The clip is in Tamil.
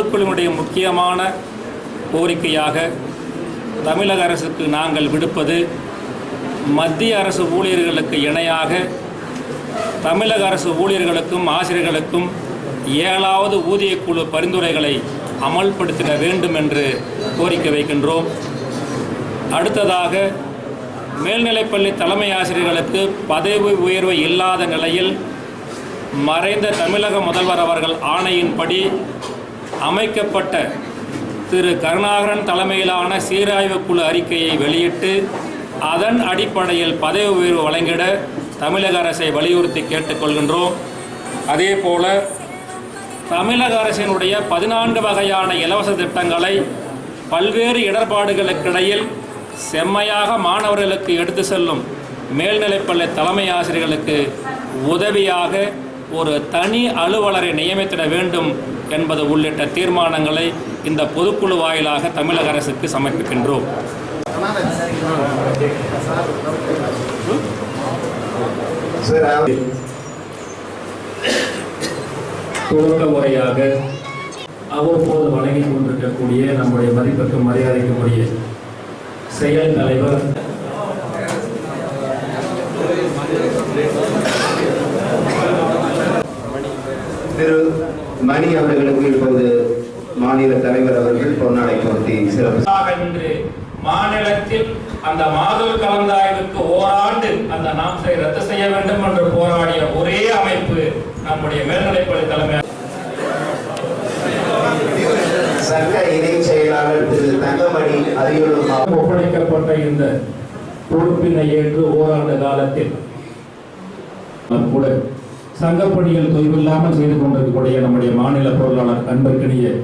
பொதுக்குழுவினுடைய முக்கியமான கோரிக்கையாக தமிழக அரசுக்கு நாங்கள் விடுப்பது மத்திய அரசு ஊழியர்களுக்கு இணையாக தமிழக அரசு ஊழியர்களுக்கும் ஆசிரியர்களுக்கும் ஏழாவது ஊதியக்குழு பரிந்துரைகளை அமல்படுத்திட வேண்டும் என்று கோரிக்கை வைக்கின்றோம். அடுத்ததாக மேல்நிலைப்பள்ளி தலைமை ஆசிரியர்களுக்கு பதவி உயர்வு இல்லாத நிலையில் மறைந்த தமிழக முதல்வர் அவர்கள் ஆணையின்படி அமைக்கப்பட்ட திரு கருணாகரன் தலைமையிலான சீராய்வு குழு அறிக்கையை வெளியிட்டு அதன் அடிப்படையில் பதவி உயர்வு வழங்கிட தமிழக அரசை வலியுறுத்தி கேட்டுக்கொள்கின்றோம். அதே போல தமிழக அரசினுடைய பதினான்கு வகையான இலவச திட்டங்களை பல்வேறு இடர்பாடுகளுக்கிடையில் செம்மையாக மாணவர்களுக்கு எடுத்து செல்லும் மேல்நிலைப்பள்ளி தலைமை ஆசிரியர்களுக்கு உதவியாக ஒரு தனி அலுவலரை நியமித்திட வேண்டும் என்பது உள்ளிட்ட தீர்மானங்களை இந்த பொதுக்குழு வாயிலாக தமிழக அரசுக்கு சமர்ப்பிக்கின்றோம். முறையாக அவ்வப்போது வழங்கிக் கொண்டிருக்கக்கூடிய நம்முடைய மதிப்பிற்கும் மரியாதைக்குரிய செயல் தலைவர் திரு மணி அவர்களுக்கு இப்போது மாநில தலைவர் அவர்கள் பொன்னாடை பொருத்தி சிறப்பு. மாநிலத்தில் அந்த மாதல் கலந்தாய்வுக்கு ஓராண்டு அந்த நாம்சை ரத்து செய்ய வேண்டும் என்று போராடிய ஒரே அமைப்பு நம்முடைய மேல்நிலைப்பள்ளி தலைமை சங்க இணை செயலாளர் திரு தங்கமணி அரியலூர் ஒப்படைக்கப்பட்ட இந்த பொறுப்பினை ஏற்று ஓராண்டு காலத்தில் கூட சங்கப்பணிகள் தொய்வில்லாமல் செய்து கொண்டிருக்கக்கூடிய நம்முடைய மாநில பொருளாளர் அன்பிற்கினிய